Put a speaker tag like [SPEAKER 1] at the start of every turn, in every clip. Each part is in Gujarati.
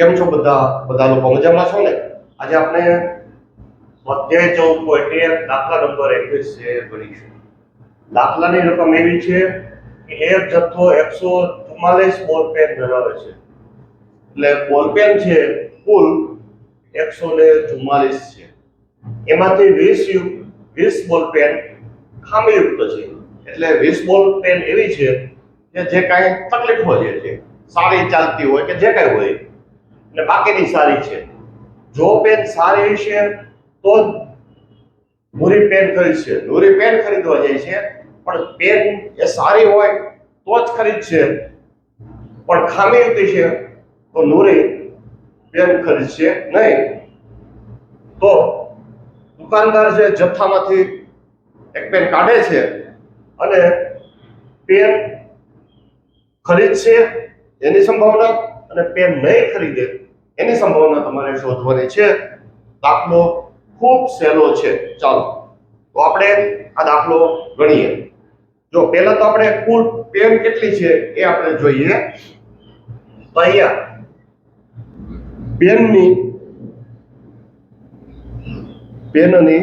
[SPEAKER 1] કેમ છો બધા? બધા લોકો મજામાં છો ને? આજે આપણે સ્વાધ્યાય ચૌદ પોઈન્ટ એક, દાખલા નંબર એકવીસ છે એ ગણીશું દાખલાની રકમ એવી છે કે એક જથ્થો એકસો ચુમ્માલીસ બોલ પેન ધરાવે છે. એટલે બોલ પેન છે કુલ એકસો ને ચુમ્માલીસ છે. એમાંથી વીસ વીસ બોલ પેન ખામીયુક્ત છે. એટલે વીસ બોલ પેન એવી છે કે જે કાંઈ તકલીફ હોય છે. સારી ચાલતી હોય કે જે કાંઈ હોય. અને બાકીની સારી છે. જો પેન સારી છે, તો નૂરી પેન ખરીદશે નૂરી પેન ખરીદવા જાય છે, પણ પેન એ સારી હોય તો જ ખરીદશે પણ ખામીયુક્ત છે તો નૂરી પેન ખરીદશે નહીં. તો દુકાનદાર છે જથ્થામાંથી એક પેન કાઢે છે અને પેન ખરીદશે એની સંભાવના, અને પેન નહીં ખરીદે એની સંભાવના તમારે શોધવાની છે. દાખલો ખૂબ સહેલો છે. ચાલો, તો આપણે આ દાખલો ગણીએ. જો પહેલા તો આપણે કુલ પેન કેટલી છે એ આપણે જોઈએ. તો અહીંયા પેનની પેનની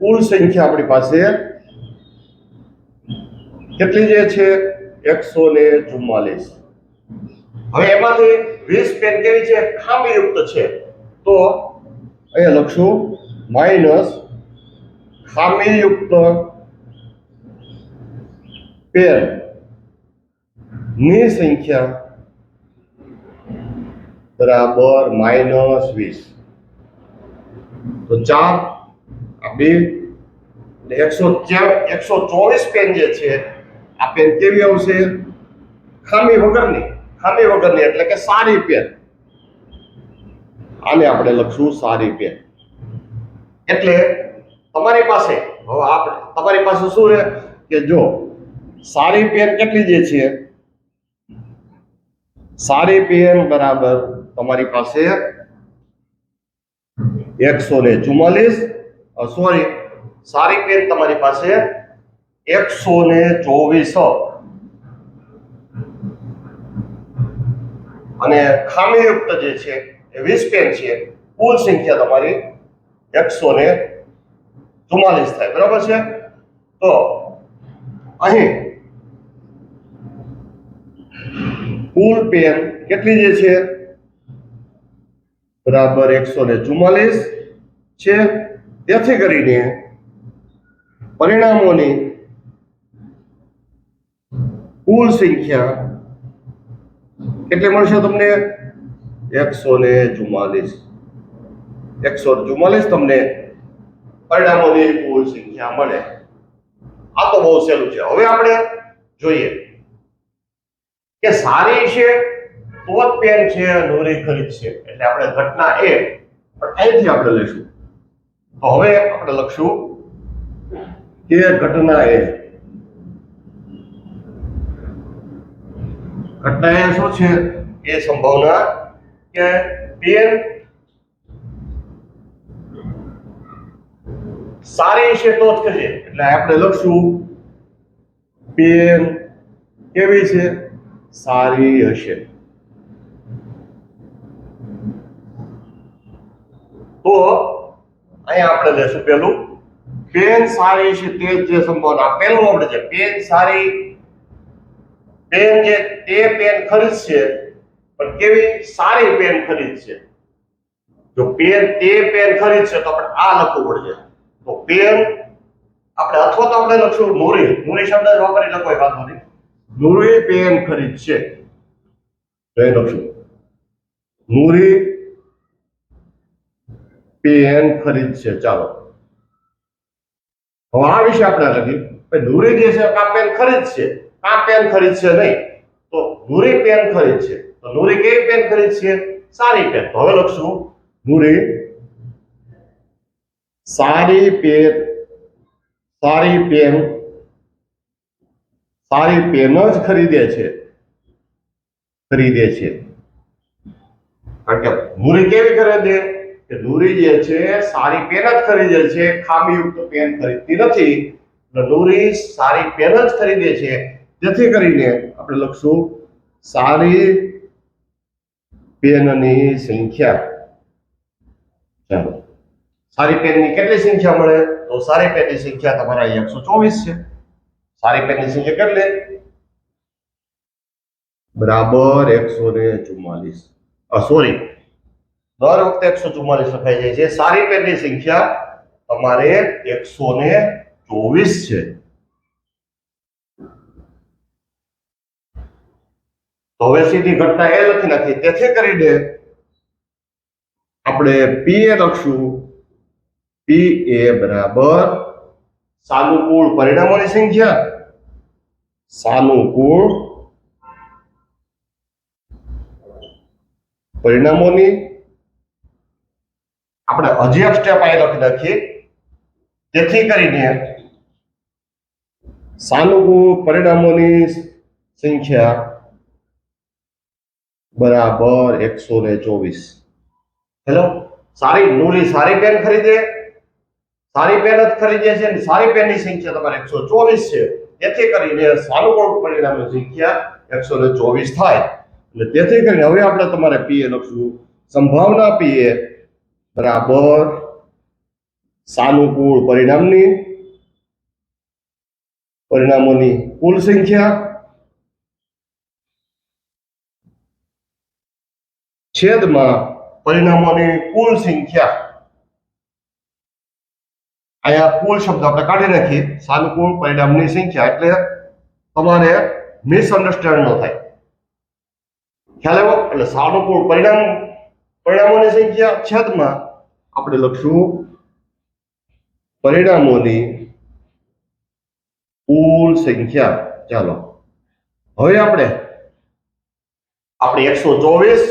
[SPEAKER 1] કુલ સંખ્યા આપણી પાસે કેટલી જે છે? એકસો ને ચુમ્માલીસ. હવે એમાંથી વીસ પેન કેવી છે? ખામીયુક્ત છે. તો અહીંયા લખશું, માઇનસ ખામીયુક્ત પેનની સંખ્યા બરાબર માઇનસ વીસ. તો ચાર, આ બે એકસો એકસો ચોવીસ પેન જે છે, આ પેન કેવી આવશે? ખામી વગરની. ખામી વગરની એટલે કે સારી પેન આને આપણે લખશું સારી પેન એટલે તમારી પાસે, હવે આપણે, તમારી પાસે શું રહે કે જો, સારી પેન કેટલી જે છે? સારી પેન બરાબર તમારી પાસે એકસો ને ચુમ્માલીસ સોરી સારી પેન તમારી પાસે એકસો ને ચોવીસ અને ખામીયુક્ત જે છે, એ વીસ પેન છે, કુલ સંખ્યા તમારી એકસો ને ચુમ્માલીસ થાય. બરાબર છે? તો અહીં કુલ પેન કેટલી જે છે? બરાબર એકસો ને ચુમ્માલીસ છે. તેથી કરીને પરિણામોની કુલ સંખ્યા કેટલી મળશે તમને? એકસો ને ચુમ્માલીસ એકસો ચુમ્માલીસ તમને પરિણામોની કુલ સંખ્યા મળે. આ તો બહુ સહેલું છે. હવે આપણે જોઈએ કે સારી છે તોત પેન છે નોરી ખરીદશે એટલે આપણે ઘટના એ પણ અહીંથી આપણે લઈશું. તો હવે આપણે લખશું કે ઘટના એ ઘટના એ શું છે? એ સંભાવના કે પેન સારી છે તો જ કરીએ એટલે આપણે લખશું પેન કેવી છે? સારી હશે. તો અહીંયા આપણે લેશું પેલું પેન સારી છે. તે જે સંભાવના પેલું આપણે છે પેન સારી પેન જે તે પેન ખરીદશે પણ કેવી સારી પેન ખરીદશે જો પેન તે પેન ખરીદશે તો આપણે આ લખવું પડશે. તો પેન આપણે અથવા તો આપણે લખશું નૂરી. નૂરી શબ્દ જ વાપરી લખો એ વાંધો નહીં. નૂરી પેન ખરીદશે જય લખશું. નૂરી પેન ખરીદશે ચાલો. હવે આ વિશે આપણે લખી ભાઈ, નૂરી જે છે, આ પેન ખરીદશે કા પેન ખરીદશે નહીં. તો નૂરી પેન ખરીદશે તો નૂરી કેવી પેન ખરીદશે સારી પેન. તો હવે લખશું. નૂરી સારી પેન. સારી પેન. સારી પેન જ ખરીદે છે. ખરીદે છે. કારણ કે નૂરી કેવી ખરીદે? કે નૂરી જે છે, સારી પેન જ ખરીદે છે. ખામીયુક્ત પેન ખરીદતી નથી. નૂરી સારી પેન જ ખરીદે છે. જેથી કરીને આપણે લખશું, સારી પેનની સંખ્યા. ચાલો. સારી પેનની કેટલી સંખ્યા મળે? તો સારી પેનની સંખ્યા તમારા એકસો ચોવીસ છે. સારી પેનની સંખ્યા કેટલી? બરાબર એકસો ને ચુમ્માલીસ. સોરી. દર વખતે એકસો ચુમ્માલીસ લખાઈ જાય છે. સારી પેનની સંખ્યા તમારે એકસો ને ચોવીસ છે. તો હવે સીધી ઘટના એ લખી નાખી. તેથી કરીને આપણે પી એ લખશું. પી એ બરાબર સાનુકૂળ પરિણામોની સંખ્યા. સાનુકૂળ પરિણામોની આપણે હજી એક સ્ટેપ અહીં લખી નાખીએ. તેથી કરીને સાનુકૂળ પરિણામોની સંખ્યા બરાબર એકસો ને ચોવીસ. હેલો સારી નૂરી સારી પેન ખરીદે? સારી પેન જ ખરીદે છે અને સારી પેનની સંખ્યા તમારે એકસો ચોવીસ છે. તેથી કરીને સાનુકૂળ પરિણામની સંખ્યા એકસો ને ચોવીસ થાય. એટલે તેથી કરીને હવે આપણે તમારે પીએ લખશું. સંભાવના પીએ બરાબર સાનુકૂળ પરિણામની, પરિણામોની કુલ સંખ્યા છેદમાં પરિણામોની કુલ સંખ્યા. અહીંયા કુલ શબ્દ આપણે કાઢી નાખીએ. સાનુકૂળ પરિણામની સંખ્યા એટલે તમારે મિસઅન્ડરસ્ટેન્ડ ન થાય. ખ્યાલ આવ્યો? એટલે સાનુકૂળ પરિણામ, પરિણામોની સંખ્યા છેદમાં આપણે લખશું પરિણામોની કુલ સંખ્યા. ચાલો. હવે આપણે આપણે એકસો ચોવીસ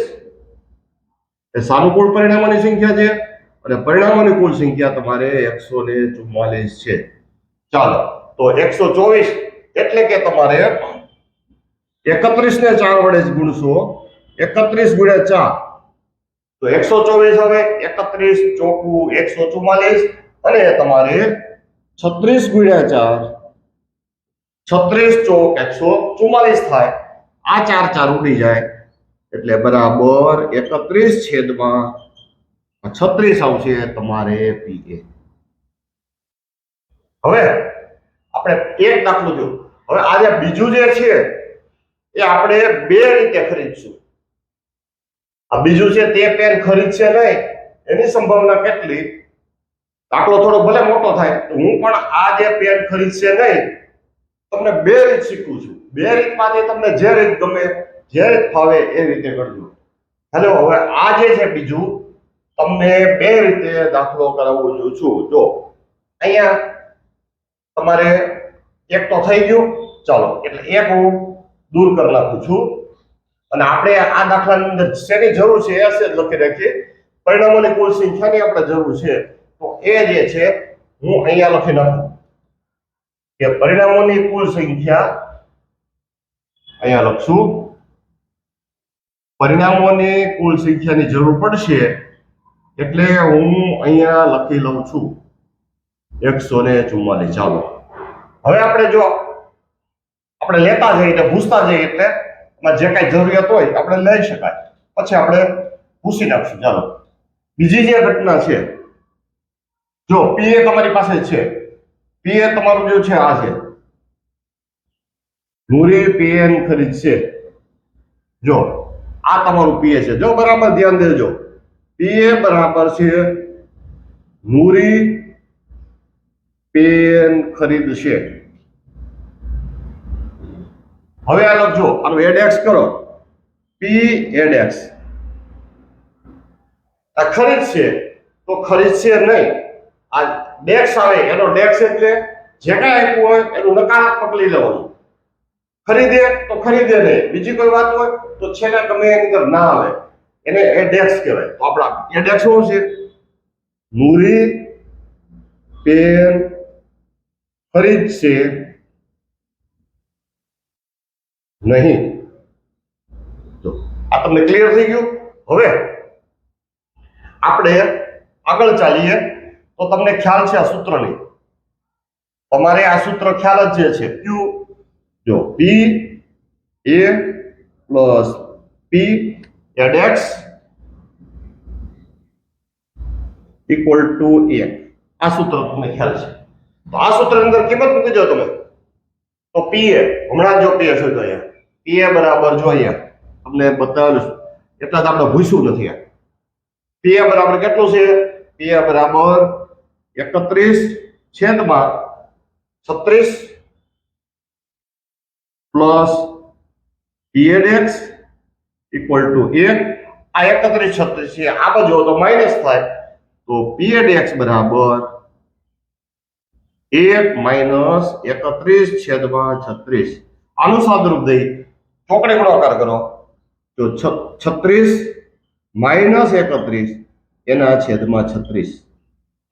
[SPEAKER 1] એ સાનુકૂળ પરિણામોની સંખ્યા છે અને પરિણામોની કુલ સંખ્યા તમારે એકસો ને ચુમ્માલીસ છે. ચાલો, તો એકસો ચોવીસ એટલે કે તમારે એકત્રીસ ને ચાર વડે જ ગુણશો. એકત્રીસ ગુણ્યા ચાર. તો એકસો ચોવીસ હવે એકત્રીસ ચોખ્ખું એકસો ચુમ્માલીસ અને તમારે છત્રીસ ગુણ્યા ચાર. છત્રીસ ચોક એકસો ચુમ્માલીસ થાય. આ ચાર ચાર ઉડી જાય. એટલે બરાબર એકત્રીસ છેદમાં છત્રીસ આવશે તમારે પીએ હવે આપણે એક દાખલું જો હવે આ જે બીજું જે છે, એ આપણે બે રીતે ખરીદશું. આ બીજું છે તે પેન ખરીદશે નહીં. એની સંભાવના કેટલી? દાખલો થોડો ભલે મોટો થાય. હું પણ આ જે પેન ખરીદશે નહીં, તમને બે રીત શીખવું છું. બે રીતમાંથી તમને જે રીત ગમે જે ફાવે એ રીતે કરજો. હેલો, હવે આ જે છે બીજું, તમને બે રીતે દાખલો કરાવવો જોઉં છું. જો, અહીંયા તમારે એક તો થઈ ગયું. ચાલો, એટલે એક હું દૂર કરી નાખું છું. અને આપણે આ દાખલાની અંદર શેની જરૂર છે એ જ લખી રાખીએ. પરિણામોની કુલ સંખ્યાની આપણે જરૂર છે. તો એ જે છે, હું અહીંયા લખી નાખું. કે પરિણામોની કુલ સંખ્યા અહીંયા લખશું. પરિણામોની કુલ સંખ્યાની જરૂર પડશે એટલે હું અહીંયા લખી લઉં છું એકસો ને ચુમ્માલીસ. ચાલો. હવે આપણે જો આપણે લેતા જઈએ એટલે પૂછતા જઈએ એટલે જે કાંઈ જરૂરિયાત હોય આપણે લઈ શકાય. પછી આપણે પૂછી નાખશું. ચાલો. બીજી જે ઘટના છે, જો પીએ તમારી પાસે છે. પીએ તમારું જે છે આ છે. નૂરી પીએન ખરીદશે જો આ તમારું પીએ છે. જો બરાબર ધ્યાન દેજો. પીએ બરાબર છે મૂરી પેન ખરીદશે હવે આ લખજો. આનું એડ એક્સ કરો. પી એડ એક્સ આ ખરીદશે તો ખરીદશે નહીં. આ ડેક્સ આવે. એનો ડેક્સ એટલે જે કાંઈ આપ્યું હોય એનું નકારાત્મક લઈ લેવાનું. ખરીદે તો ખરીદે નહીં. બીજી કોઈ વાત હોય તો છેલ્લે ગમે એની અંદર ના આવે. એને એડેક્સ કહેવાય. તો આપણા એડેક્સ શું છે? મૂરી, પેન ખરીદશે નહીં. તો આ તમને ક્લિયર થઈ ગયું? હવે આપણે આગળ ચાલીએ તો તમને ખ્યાલ છે આ સૂત્રની. તમારે આ સૂત્ર ખ્યાલ જ જે છે, ક્યુ જો P A plus P add X equal to A આ સૂત્ર તમને ખ્યાલ છે. તો આ સૂત્રની અંદર કિંમત મૂકી દો તમે. તો પીએ હમણાં જો પી એ શું શોધો અહીંયા. પીએ બરાબર જો અહીંયા. તમને બતાવ્યું. એટલા જ આપણે ભૂસ્યું નથી આ. પીએ બરાબર કેટલું છે? એ બરાબર એકત્રીસ છેદમાં છત્રીસ પ્લસ પીએડએક્સ ઇક્વલ ટુ એક આ એકત્રીસ છત્રીસ છે. આ બાજુ તો માઇનસ થાય. તો પીએડએક્સ બરાબર એક માઇનસ એકત્રીસ છેદમાં છત્રીસ. આનું સાદરૂપ દઈ. ચોકડી ગુણાકાર કરો. તો છત્રીસ માઇનસ એકત્રીસ એના છેદમાં છત્રીસ.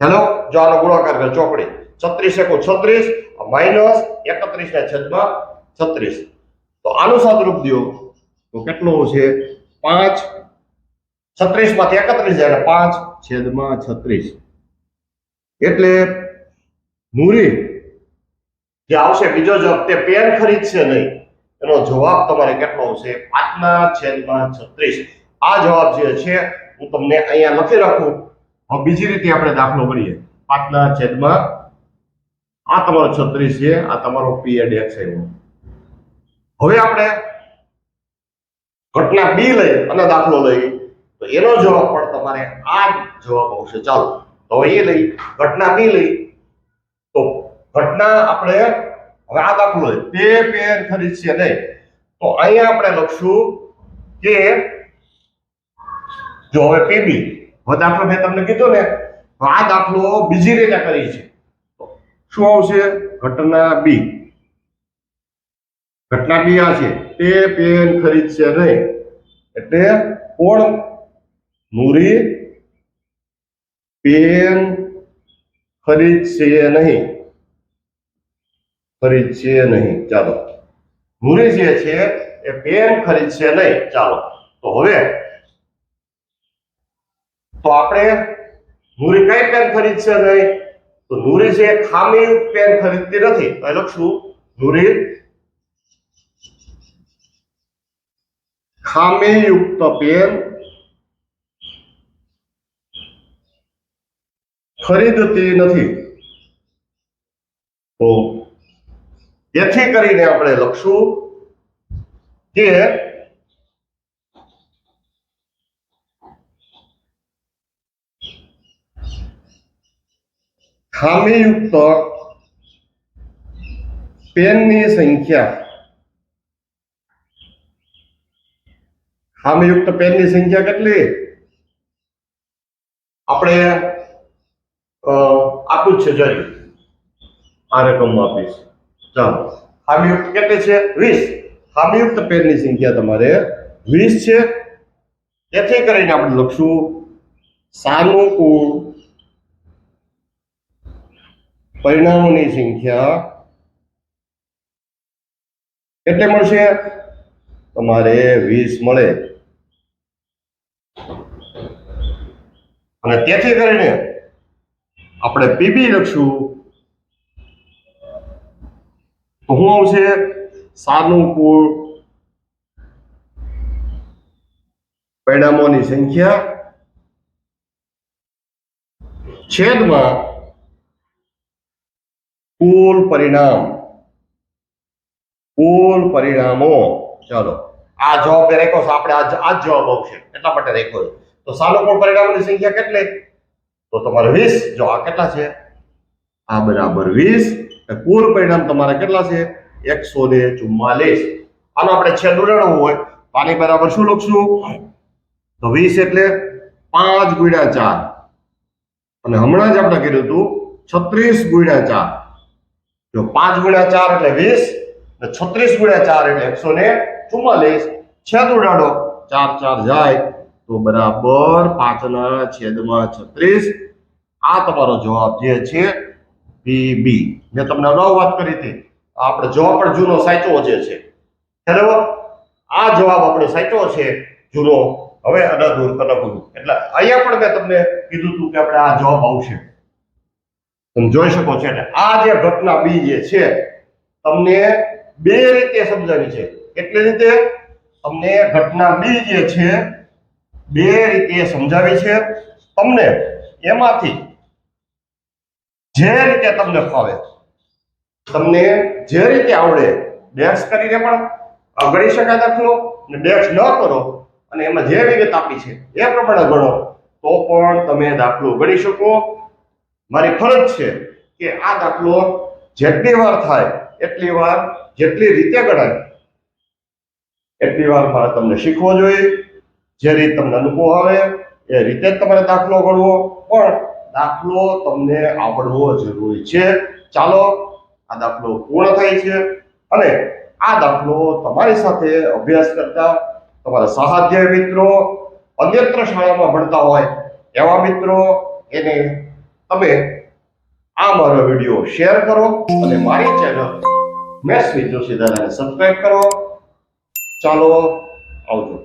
[SPEAKER 1] હેલો? જો આનો ગુણાકાર કરો ચોકડી. છત્રીસ એકુ છત્રીસ માઇનસ એકત્રીસ ના છેદમાં છત્રીસ. તો આનું સાદરૂપ દો તો કેટલું છે? પાંચ. છત્રીસમાંથી એકત્રીસ જાય પાંચ છેદમાં છત્રીસ. એટલે મૂરી. જે આવશે બીજો જવાબ, તે પેન ખરીદશે નહીં. એનો જવાબ તમારે કેટલો છે? પાંચના છેદમાં છત્રીસ. આ જવાબ જે છે, હું તમને અહીંયા લખી રાખું. હવે બીજી રીતે આપણે દાખલો કરીએ. પાંચના છેદમાં, આ તમારો છત્રીસ છે, આ તમારો પીએડ એક્સ આવ્યો. હવે આપણે ઘટના બી લઈ અને દાખલો લઈ. તો એનો જવાબ પણ તમારે આ જવાબ આવશે. ચાલો, તો હવે એ લઈ, ઘટના બી લઈ. તો ઘટના આપણે હવે આ દાખલો લઈ. તે પેન ખરીદશે નહીં તો અહીંયા આપણે લખશું કે જો હવે પીબી, હવે દાખલો મેં તમને કીધું ને, તો આ દાખલો બીજી રીતે કરી છે. શું આવશે? ઘટના બી. ઘટના બી આ છે? તે પેન ખરીદશે નહીં. એટલે કોણ? નૂરી પેન ખરીદશે નહીં. ખરીદશે નહીં. ચાલો. નૂરી જે છે, એ પેન ખરીદશે નહીં. ચાલો. તો હવે, તો આપણે નૂરી કઈ પેન ખરીદશે નહીં? તો નૂરી છે એ ખામીયુક્ત પેન ખરીદતી નથી. તો એ લખશું. નૂરી ખામીયુક્ત પેન ખરીદતી નથી. તો એથી કરીને આપણે લખશું કે ખામીયુક્ત પેનની સંખ્યા ખામીયુક્ત પેનની સંખ્યા કેટલી? આપણે આપ્યું છે જરી. આ રકમ આપીશ. ચાલો ખામીયુક્ત કેટલી છે? વીસ. ખામીયુક્ત પેનની સંખ્યા તમારે વીસ છે. તેથી કરીને આપણે લખશું સાનુકૂળ પરિણામોની સંખ્યા કેટલી મળશે? તમારે વીસ મળે. અને તેથી કરીને આપણે પીબી લખશું. તો શું આવશે સાનુકૂળ પરિણામોની સંખ્યા છેદમાં કુલ પરિણામ. કુલ પરિણામો. ચાલો. આ જવાબ રાખ્યો છે. આપણે આ જ જવાબ આવશે. એટલા માટે રાખ્યો છે. તો સાનુકૂળ પરિણામોની સંખ્યા કેટલી? તો તમારે 20 જો આ કેટલા છે? આ બરાબર 20 કુલ પરિણામ તમારે કેટલા છે? 144 આનો આપણે છેદ ઉડાડવું હોય પાણી બરાબર શું લખશું? તો 20 એટલે 5 ગુણ્યા 4 અને હમણાં જ આપણે કીધું હતું 36 ગુણ્યા 4 જો 5 ગુણ્યા 4 એટલે 20 ને 36 ગુણ્યા 4 એટલે 144 છેદ ઉડાડો 4 4 જાય. તો બરાબર 5 ના છેદમાં 36 આ તમારો જવાબ જે છે પીબી મેં તમને અગાઉ વાત કરી હતી. આપણે જવાબ પણ જૂનો સાચો જે છે. બરાબર આ જવાબ આપણે સાચો છે, જૂનો. હવે અડા દૂર કરવું એટલે અહીંયા પણ મેં તમને કીધું હતું કે આપણે આ જવાબ આવશે. તમે જોઈ શકો છો. એટલે આ જે ઘટના બી જે છે, તમને બે રીતે સમજાવી છે. કેટલી રીતે? તમને ઘટના બી જે છે બે રીતે સમજાવી છે. તમને એમાંથી જે રીતે તમને ફાવે, તમને જે રીતે આવડે ડેક્સ કરીને પણ ગણી શકાય દાખલો ને ડેક્સ ન કરો અને એમાં જે વિગત આપી છે એ પ્રમાણે ગણો. તો પણ તમે દાખલો ગણી શકો. મારી ફરજ છે કે આ દાખલો જેટલી વાર થાય એટલી વાર, જેટલી રીતે ગણાય, એટલી વાર મારે તમને શીખવો જોઈએ. જે રીત તમને અનુભવ આવે, એ રીતે જ તમારે દાખલો ગણવો પણ દાખલો તમને આવડવો જરૂરી છે. ચાલો, આ દાખલો પૂર્ણ થાય છે. અને આ દાખલો તમારી સાથે અભ્યાસ કરતા તમારા સહાધ્યાય મિત્રો અન્યત્ર શાળામાં ભણતા હોય, એવા મિત્રો એને તમે આ મારો વીડિયો શેર કરો અને મારી ચેનલ મેથ્સ વિથ જોશી દાદાને સબસ્ક્રાઇબ કરો. ચાલો, આવજો.